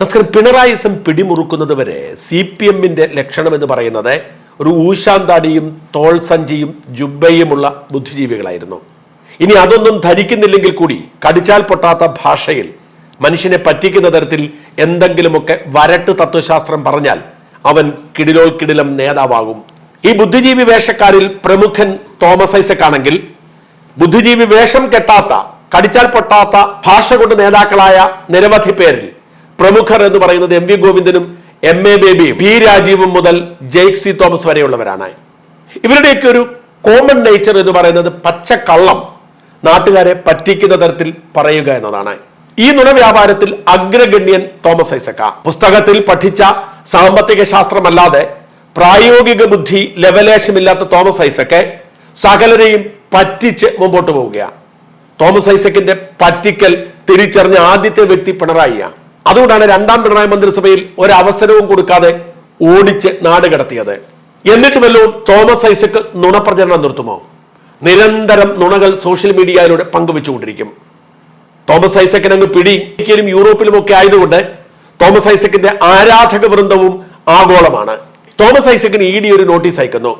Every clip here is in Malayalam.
നമസ്കാരം. പിണറായിസം പിടിമുറുക്കുന്നത് വരെ സി പി എമ്മിന്റെ ലക്ഷണം എന്ന് പറയുന്നത് ഒരു ഊശാന്താടിയും തോൾ സഞ്ചിയും ജുബയുമുള്ള ബുദ്ധിജീവികളായിരുന്നു. ഇനി അതൊന്നും ധരിക്കുന്നില്ലെങ്കിൽ കൂടി കടിച്ചാൽ പൊട്ടാത്ത ഭാഷയിൽ മനുഷ്യനെ പറ്റിക്കുന്ന തരത്തിൽ എന്തെങ്കിലുമൊക്കെ വരട്ട് തത്വശാസ്ത്രം പറഞ്ഞാൽ അവൻ കിടിലോൽ കിടിലം നേതാവാകും. ഈ ബുദ്ധിജീവി വേഷക്കാരിൽ പ്രമുഖൻ തോമസ് ഐസക് ആണെങ്കിൽ ബുദ്ധിജീവി വേഷം കെട്ടാത്ത കടിച്ചാൽ പൊട്ടാത്ത ഭാഷ കൊണ്ട് നേതാക്കളായ നിരവധി പേരിൽ പ്രമുഖർ എന്ന് പറയുന്നത് എം വി ഗോവിന്ദനും എം എ ബേബിയും പി രാജീവും മുതൽ ജെയ്ക് സി തോമസ് വരെയുള്ളവരാണ്. ഇവരുടെയൊക്കെ ഒരു കോമൺ നേച്ചർ എന്ന് പറയുന്നത് പച്ചക്കള്ളം നാട്ടുകാരെ പറ്റിക്കുന്ന തരത്തിൽ പറയുക എന്നതാണ്. ഈ നുണ വ്യാപാരത്തിൽ അഗ്രഗണ്യൻ തോമസ് ഐസക്ക. പുസ്തകത്തിൽ പഠിച്ച സാമ്പത്തിക ശാസ്ത്രമല്ലാതെ പ്രായോഗിക ബുദ്ധി ലെവലേശമില്ലാത്ത തോമസ് ഐസക്കെ സകലരെയും പറ്റിച്ച് മുമ്പോട്ട് പോവുകയാണ് തോമസ് ഐസക്കിന്റെ പറ്റിക്കൽ തിരിച്ചറിഞ്ഞ ആദ്യത്തെ വ്യക്തി പിണറായിയാണ് അതുകൊണ്ടാണ് രണ്ടാം പിണറായി മന്ത്രിസഭയിൽ ഒരവസരവും കൊടുക്കാതെ ഓടിച്ച് നാട് കടത്തിയത്. എന്നിട്ട് വല്ലതും തോമസ് ഐസക് നുണപ്രചരണം നിർത്തുമോ? നിരന്തരം നുണകൾ സോഷ്യൽ മീഡിയയിലൂടെ പങ്കുവെച്ചുകൊണ്ടിരിക്കും. തോമസ് ഐസക്കിന് അങ്ങ് പിടി ഇന്ത്യയിലും യൂറോപ്പിലും ഒക്കെ ആയതുകൊണ്ട് തോമസ് ഐസക്കിന്റെ ആരാധക വൃന്ദവും ആഗോളമാണ്. തോമസ് ഐസക്കിന് ഇ ഡി ഒരു നോട്ടീസ് അയക്കുന്നു.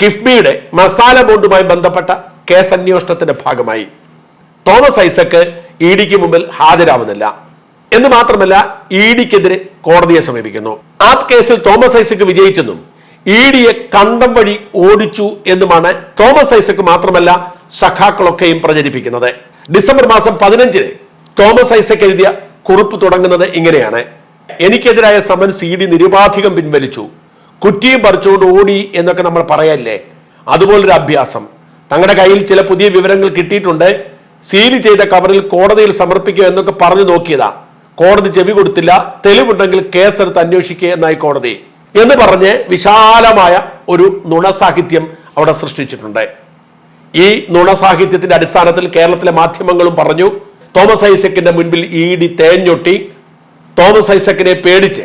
കിഫ്ബിയുടെ മസാല ബോണ്ടുമായി ബന്ധപ്പെട്ട കേസ് അന്വേഷണത്തിന്റെ ഭാഗമായി. തോമസ് ഐസക്ക് ഇ ഡിക്ക് മുമ്പിൽ ഹാജരാവുന്നില്ല. എന്ന് മാത്രമല്ല ഇ ഡിക്കെതിരെ കോടതിയെ സമീപിക്കുന്നു. ആ കേസിൽ തോമസ് ഐസക് വിജയിച്ചെന്നും ഇ ഡിയെ കണ്ടം വഴി ഓടിച്ചു എന്നുമാണ് തോമസ് ഐസക് മാത്രമല്ല സഖാക്കളൊക്കെയും പ്രചരിപ്പിക്കുന്നത്. ഡിസംബർ മാസം പതിനഞ്ചിന് തോമസ് ഐസക് എഴുതിയ കുറിപ്പ് തുടങ്ങുന്നത് ഇങ്ങനെയാണ്. എനിക്കെതിരായ സമൻസ് ഇ ഡി നിരുപാധികം പിൻവലിച്ചു. കുറ്റിയും പറിച്ചുകൊണ്ട് ഓടി എന്നൊക്കെ നമ്മൾ പറയല്ലേ? അതുപോലൊരു അഭ്യാസം. തങ്ങളുടെ കയ്യിൽ ചില പുതിയ വിവരങ്ങൾ കിട്ടിയിട്ടുണ്ട്. സീൽ ചെയ്ത കവറിൽ കോടതിയിൽ സമർപ്പിക്കുക എന്നൊക്കെ പറഞ്ഞു നോക്കിയതാ. കോടതി ചെവി കൊടുത്തില്ല തെളിവുണ്ടെങ്കിൽ കേസെടുത്ത് അന്വേഷിക്കുക എന്നായി കോടതി. എന്ന് പറഞ്ഞ് വിശാലമായ ഒരു നുണസാഹിത്യം അവിടെ സൃഷ്ടിച്ചിട്ടുണ്ട്. ഈ നുണസാഹിത്യത്തിന്റെ അടിസ്ഥാനത്തിൽ കേരളത്തിലെ മാധ്യമങ്ങളും പറഞ്ഞു തോമസ് ഐസക്കിന്റെ മുൻപിൽ ഇ ഡി തേഞ്ഞൊട്ടി തോമസ് ഐസക്കിനെ പേടിച്ച്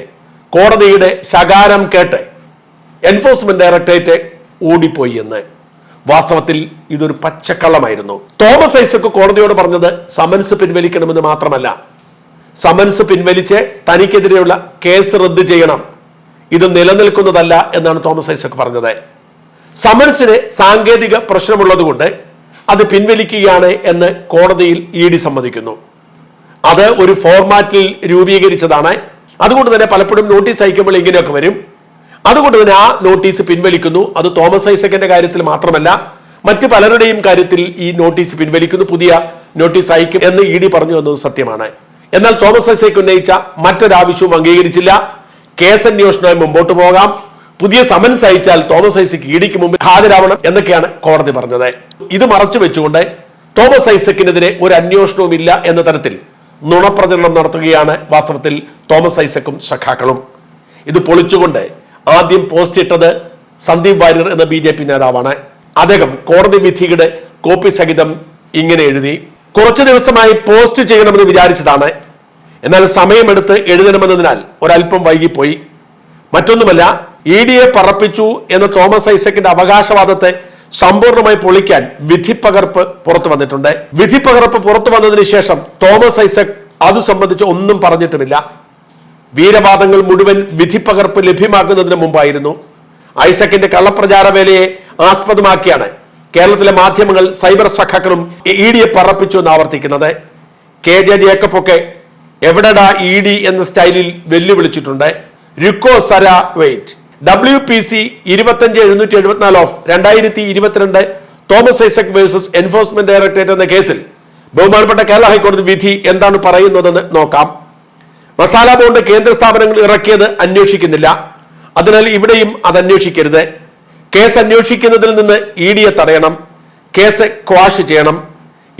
കോടതിയുടെ ശകാരം കേട്ട് എൻഫോഴ്സ്മെന്റ് ഡയറക്ടറേറ്റ് ഓടിപ്പോയി എന്ന്. വാസ്തവത്തിൽ ഇതൊരു പച്ചക്കള്ളമായിരുന്നു. തോമസ് ഐസക്ക് കോടതിയോട് പറഞ്ഞത് സമൻസ് പിൻവലിക്കണമെന്ന് മാത്രമല്ല സമൻസ് പിൻവലിച്ച് തനിക്കെതിരെയുള്ള കേസ് റദ്ദ് ചെയ്യണം. ഇത് നിലനിൽക്കുന്നതല്ല എന്നാണ് തോമസ് ഐസക് പറഞ്ഞത്. സമൻസിന് സാങ്കേതിക പ്രശ്നമുള്ളതുകൊണ്ട് അത് പിൻവലിക്കുകയാണ് എന്ന് കോടതിയിൽ ഇ ഡി സമ്മതിക്കുന്നു. അത് ഒരു ഫോർമാറ്റിൽ രൂപീകരിച്ചതാണ്. അതുകൊണ്ട് തന്നെ പലപ്പോഴും നോട്ടീസ് അയക്കുമ്പോൾ ഇങ്ങനെയൊക്കെ വരും. അതുകൊണ്ട് തന്നെ ആ നോട്ടീസ് പിൻവലിക്കുന്നു. അത് തോമസ് ഐസക്കിന്റെ കാര്യത്തിൽ മാത്രമല്ല മറ്റു പലരുടെയും കാര്യത്തിൽ ഈ നോട്ടീസ് പിൻവലിക്കുന്നു. പുതിയ നോട്ടീസ് അയക്കും എന്ന് ഇ ഡി പറഞ്ഞു എന്നത് സത്യമാണ്. എന്നാൽ തോമസ് ഐസക് ഉന്നയിച്ച മറ്റൊരാവശ്യവും അംഗീകരിച്ചില്ല. കേസ് അന്വേഷണവുമായി മുമ്പോട്ട് പോകാം. പുതിയ സമൻസ് അയച്ചാൽ തോമസ് ഐസക്ക് ഇടിക്ക് മുമ്പിൽ ഹാജരാവണം എന്നൊക്കെയാണ് കോടതി പറഞ്ഞത്. ഇത് മറച്ചു വെച്ചുകൊണ്ട് തോമസ് ഐസക്കിനെതിരെ ഒരു അന്വേഷണവും ഇല്ല എന്ന തരത്തിൽ നുണപ്രചരണം നടത്തുകയാണ് വാസ്തവത്തിൽ തോമസ് ഐസക്കും സഖാക്കളും. ഇത് പൊളിച്ചുകൊണ്ട് ആദ്യം പോസ്റ്റ് ഇട്ടത് സന്ദീപ് വാര്യർ എന്ന ബി നേതാവാണ്. അദ്ദേഹം കോടതി വിധിയുടെ കോപ്പി സഹിതം ഇങ്ങനെ എഴുതി. കുറച്ചു ദിവസമായി പോസ്റ്റ് ചെയ്യണമെന്ന് വിചാരിച്ചതാണ്. എന്നാൽ സമയമെടുത്ത് എഴുതണമെന്നതിനാൽ ഒരല്പം വൈകിപ്പോയി. മറ്റൊന്നുമല്ല ഇ ഡി എ പറപ്പിച്ചു എന്ന തോമസ് ഐസക്കിന്റെ അവകാശവാദത്തെ സമ്പൂർണമായി പൊളിക്കാൻ വിധിപ്പകർപ്പ് പുറത്തു വന്നിട്ടുണ്ട്. വിധിപ്പകർപ്പ് പുറത്തു വന്നതിന് ശേഷം തോമസ് ഐസക് അത് സംബന്ധിച്ച് ഒന്നും പറഞ്ഞിട്ടുമില്ല. വീരവാദങ്ങൾ മുഴുവൻ വിധിപ്പകർപ്പ് ലഭ്യമാക്കുന്നതിന് മുമ്പായിരുന്നു. ഐസക്കിന്റെ കള്ളപ്രചാര വേലയെ ആസ്പദമാക്കിയാണ് കേരളത്തിലെ മാധ്യമങ്ങൾ സൈബർ സഖാക്കളും ഇ ഡിയെ പറപ്പിച്ചു എന്ന് ആവർത്തിക്കുന്നത്. കെ ജെ ജേക്കബൊക്കെ എവിടെടാ ഇ ഡി എന്ന സ്റ്റൈലിൽ വെല്ലുവിളിച്ചിട്ടുണ്ട്. രുക്കോ സര വെയിറ്റ്. ഡബ്ല്യു പി സി ഇരുപത്തഞ്ച് എഴുന്നൂറ്റി എഴുപത്തിനാല് ഓഫ് രണ്ടായിരത്തി ഇരുപത്തിരണ്ട് Thomas Isaac versus enforcement directorate എന്ന കേസിൽ ബഹുമാനപ്പെട്ട കേരള ഹൈക്കോടതി വിധി എന്താണ് പറയുന്നതെന്ന് നോക്കാം. മസാല ബോണ്ട് കേന്ദ്ര സ്ഥാപനങ്ങൾ ഇറക്കിയത് അന്വേഷിക്കുന്നില്ല. അതിനാൽ ഇവിടെയും അത് അന്വേഷിക്കരുത് കേസ് അന്വേഷിക്കുന്നതിൽ നിന്ന് ഇ ഡിയെ തടയണം കേസ് ക്വാഷ് ചെയ്യണം.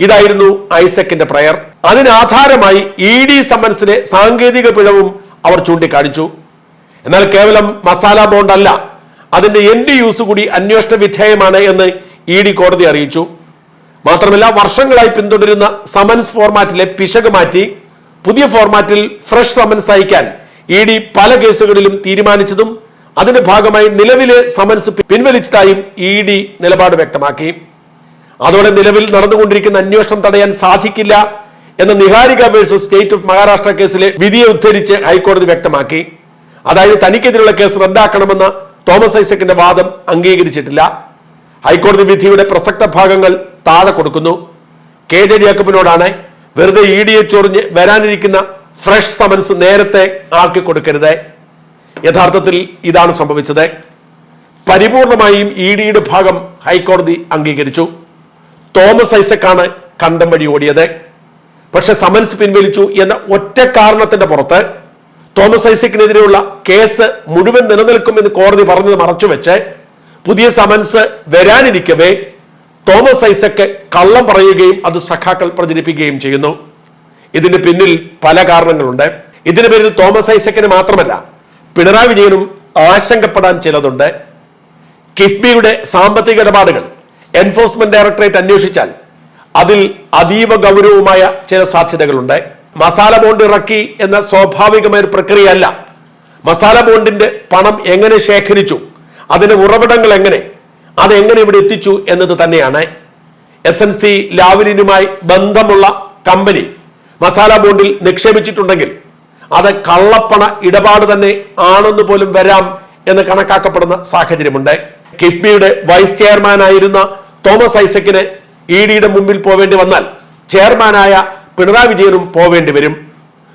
ഇതായിരുന്നു ഐസക്കിന്റെ പ്രയർ. അതിനാധാരമായി ഇ ഡി സമൻസിലെ സാങ്കേതിക പിഴവും അവർ ചൂണ്ടിക്കാണിച്ചു. എന്നാൽ കേവലം മസാല ബോണ്ട് അല്ല അതിന്റെ ഡി യൂസ് കൂടി അന്വേഷണ വിധേയമാണ് എന്ന് ഇ ഡി കോടതി അറിയിച്ചു. മാത്രമല്ല വർഷങ്ങളായി പിന്തുടരുന്ന സമൻസ് ഫോർമാറ്റിലെ പിശക് മാറ്റി പുതിയ ഫോർമാറ്റിൽ ഫ്രഷ് സമൻസ് അയക്കാൻ ഇ ഡി പല കേസുകളിലും തീരുമാനിച്ചതും അതിന്റെ ഭാഗമായി നിലവിലെ സമൻസ് പിൻവലിച്ചതായും ഇ ഡി നിലപാട് വ്യക്തമാക്കി. അതോടെ നിലവിൽ നടന്നുകൊണ്ടിരിക്കുന്ന അന്വേഷണം തടയാൻ സാധിക്കില്ല എന്ന Niharika versus state of Maharashtra കേസിലെ വിധിയെ ഉദ്ധരിച്ച് ഹൈക്കോടതി വ്യക്തമാക്കി. അതായത് തനിക്കെതിരെയുള്ള കേസ് റദ്ദാക്കണമെന്ന തോമസ് ഐസക്കിന്റെ വാദം അംഗീകരിച്ചിട്ടില്ല. ഹൈക്കോടതി വിധിയുടെ പ്രസക്ത ഭാഗങ്ങൾ താഴെ കൊടുക്കുന്നു. കെ ജെ ജേക്കബിനോടാണ് വെറുതെ ഇ ഡിയെ ചൊറിഞ്ഞ് വരാനിരിക്കുന്ന ഫ്രഷ് സമൻസ് നേരത്തെ ആക്കി കൊടുക്കരുത്. യഥാർത്ഥത്തിൽ ഇതാണ് സംഭവിച്ചത്. പരിപൂർണമായും ഇ ഡിയുടെ ഭാഗം ഹൈക്കോടതി അംഗീകരിച്ചു. തോമസ് ഐസക്കാണ് കണ്ടം വഴി ഓടിയത്. പക്ഷെ സമൻസ് പിൻവലിച്ചു എന്ന ഒറ്റ കാരണത്തിന്റെ പുറത്ത് തോമസ് ഐസക്കിനെതിരെയുള്ള കേസ് മുഴുവൻ നിലനിൽക്കുമെന്ന് കോടതി പറഞ്ഞത് മറച്ചുവെച്ച് പുതിയ സമൻസ് വരാനിരിക്കവേ തോമസ് ഐസക്ക് കള്ളം പറയുകയും അത് സഖാക്കൾ പ്രചരിപ്പിക്കുകയും ചെയ്യുന്നു. ഇതിന് പിന്നിൽ പല കാരണങ്ങളുണ്ട്. ഇതിന് പേരിൽ തോമസ് ഐസക്കിന് മാത്രമല്ല പിണറായി വിജയനും ആശങ്കപ്പെടാൻ ചിലതുണ്ട്. കിഫ്ബിയുടെ സാമ്പത്തിക ഇടപാടുകൾ എൻഫോഴ്സ്മെന്റ് ഡയറക്ടറേറ്റ് അന്വേഷിച്ചാൽ അതിൽ അതീവ ഗൗരവമായ ചില സാധ്യതകളുണ്ട്. മസാല ബോണ്ട് ഇറക്കി എന്ന സ്വാഭാവികമായ ഒരു പ്രക്രിയയല്ല. മസാല ബോണ്ടിന്റെ പണം എങ്ങനെ ശേഖരിച്ചു? അതിന്റെ ഉറവിടങ്ങൾ എങ്ങനെ? അതെങ്ങനെ ഇവിടെ എത്തിച്ചു എന്നത് തന്നെയാണ്. എസ് എൻ സി ലാവലിനുമായി ബന്ധമുള്ള കമ്പനി മസാല ബോണ്ടിൽ നിക്ഷേപിച്ചിട്ടുണ്ടെങ്കിൽ അത് കള്ളപ്പണ ഇടപാട് തന്നെ ആണെന്ന് പോലും വരാം എന്ന് കണക്കാക്കപ്പെടുന്ന സാഹചര്യമുണ്ട്. കിഫ്ബിയുടെ വൈസ് ചെയർമാനായിരുന്ന തോമസ് ഐസക്കിന് ഇ ഡിയുടെ മുമ്പിൽ പോവേണ്ടി വന്നാൽ ചെയർമാനായ പിണറായി വിജയനും പോവേണ്ടി വരും.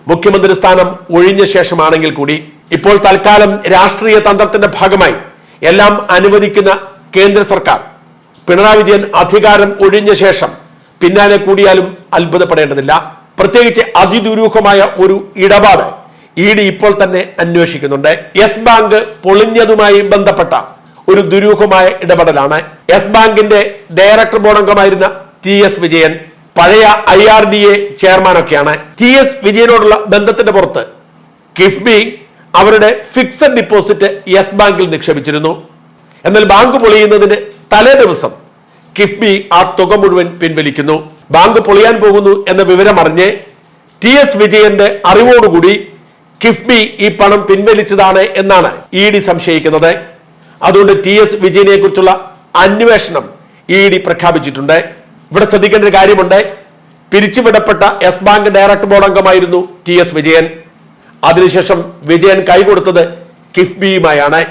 മുഖ്യമന്ത്രി സ്ഥാനം ഒഴിഞ്ഞ ശേഷമാണെങ്കിൽ കൂടി ഇപ്പോൾ തൽക്കാലം രാഷ്ട്രീയ തന്ത്രത്തിന്റെ ഭാഗമായി എല്ലാം അനുവദിക്കുന്ന കേന്ദ്ര സർക്കാർ. പിണറായി വിജയൻ അധികാരം ഒഴിഞ്ഞ ശേഷം പിന്നാലെ കൂടിയാലും അത്ഭുതപ്പെടേണ്ടതില്ല. പ്രത്യേകിച്ച് അതിദുരൂഹമായ ഒരു ഇടപാട് ഇ ഡി ഇപ്പോൾ തന്നെ അന്വേഷിക്കുന്നുണ്ട്. യെസ് ബാങ്ക് പൊളിഞ്ഞതുമായി ബന്ധപ്പെട്ട ഒരു ദുരൂഹമായ ഇടപെടലാണ്. യെസ് ബാങ്കിന്റെ ഡയറക്ടർ ബോർഡ് അംഗമായിരുന്ന ടി എസ് വിജയൻ പഴയ ഐ ആർ ഡി എ ചെയർമാനൊക്കെയാണ്. ടി എസ് വിജയനോടുള്ള ബന്ധത്തിന്റെ പുറത്ത് കിഫ്ബി അവരുടെ ഫിക്സഡ് ഡിപ്പോസിറ്റ് യെസ് ബാങ്കിൽ നിക്ഷേപിച്ചിരുന്നു. എന്നാൽ ബാങ്ക് പൊളിയുന്നതിന് തലേ ദിവസം കിഫ്ബി ആ തുക മുഴുവൻ പിൻവലിക്കുന്നു. ബാങ്ക് പൊളിയാൻ പോകുന്നു എന്ന വിവരം അറിഞ്ഞ് ടി എസ് വിജയന്റെ അറിവോടുകൂടി കിഫ്ബി ഈ പണം പിൻവലിച്ചതാണ് എന്നാണ് ഇ ഡി സംശയിക്കുന്നത്. അതുകൊണ്ട് ടി എസ് വിജയനെ കുറിച്ചുള്ള അന്വേഷണം ഇ ഡി പ്രഖ്യാപിച്ചിട്ടുണ്ട്. ഇവിടെ ശ്രദ്ധിക്കേണ്ട ഒരു കാര്യമുണ്ട്. പിരിച്ചുവിടപ്പെട്ട എസ് ബാങ്ക് ഡയറക്ടർ ബോർഡ് അംഗമായിരുന്നു ടി എസ് വിജയൻ. അതിനുശേഷം വിജയൻ കൈകൊടുത്തത് കിഫ്ബിയുമായാണ്.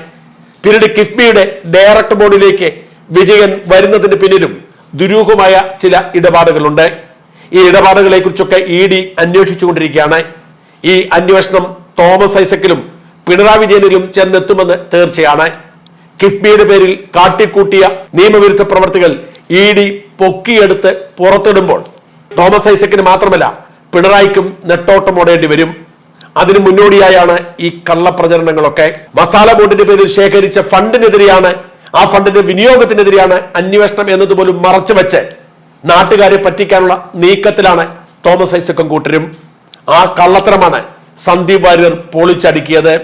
പിന്നീട് കിഫ്ബിയുടെ ഡയറക്ടർ ബോർഡിലേക്ക് വിജയൻ വരുന്നതിന് പിന്നിലും ദുരൂഹമായ ചില ഇടപാടുകളുണ്ട്. ഈ ഇടപാടുകളെ കുറിച്ചൊക്കെ ഇ ഡി അന്വേഷിച്ചുകൊണ്ടിരിക്കുകയാണ്. ഈ അന്വേഷണം തോമസ് ഐസക്കിലും പിണറായി വിജയനിലും ചെന്നെത്തുമെന്ന് തീർച്ചയാണ്. കിഫ്ബിയുടെ പേരിൽ കാട്ടിക്കൂട്ടിയ നിയമവിരുദ്ധ പ്രവർത്തികൾ ഇ ഡി പൊക്കിയെടുത്ത് പുറത്തിടുമ്പോൾ തോമസ് ഐസക്കിന് മാത്രമല്ല പിണറായിക്കും നെട്ടോട്ടം ഓടേണ്ടി വരും. അതിനു മുന്നോടിയായാണ് ഈ കള്ളപ്രചരണങ്ങളൊക്കെ. മസാല ബോർഡിന്റെ പേരിൽ ശേഖരിച്ച ഫണ്ടിനെതിരെയാണ് ആ ഫണ്ടിന്റെ വിനിയോഗത്തിനെതിരെയാണ് അന്വേഷണം എന്നതുപോലും മറച്ചു വെച്ച് നാട്ടുകാരെ പറ്റിക്കാനുള്ള നീക്കത്തിലാണ് തോമസ് ഐസക്കും കൂട്ടരും. ആ കള്ളത്തരമാണ് സന്ദീപ് വാര്യർ പൊളിച്ചടുക്കിയത്.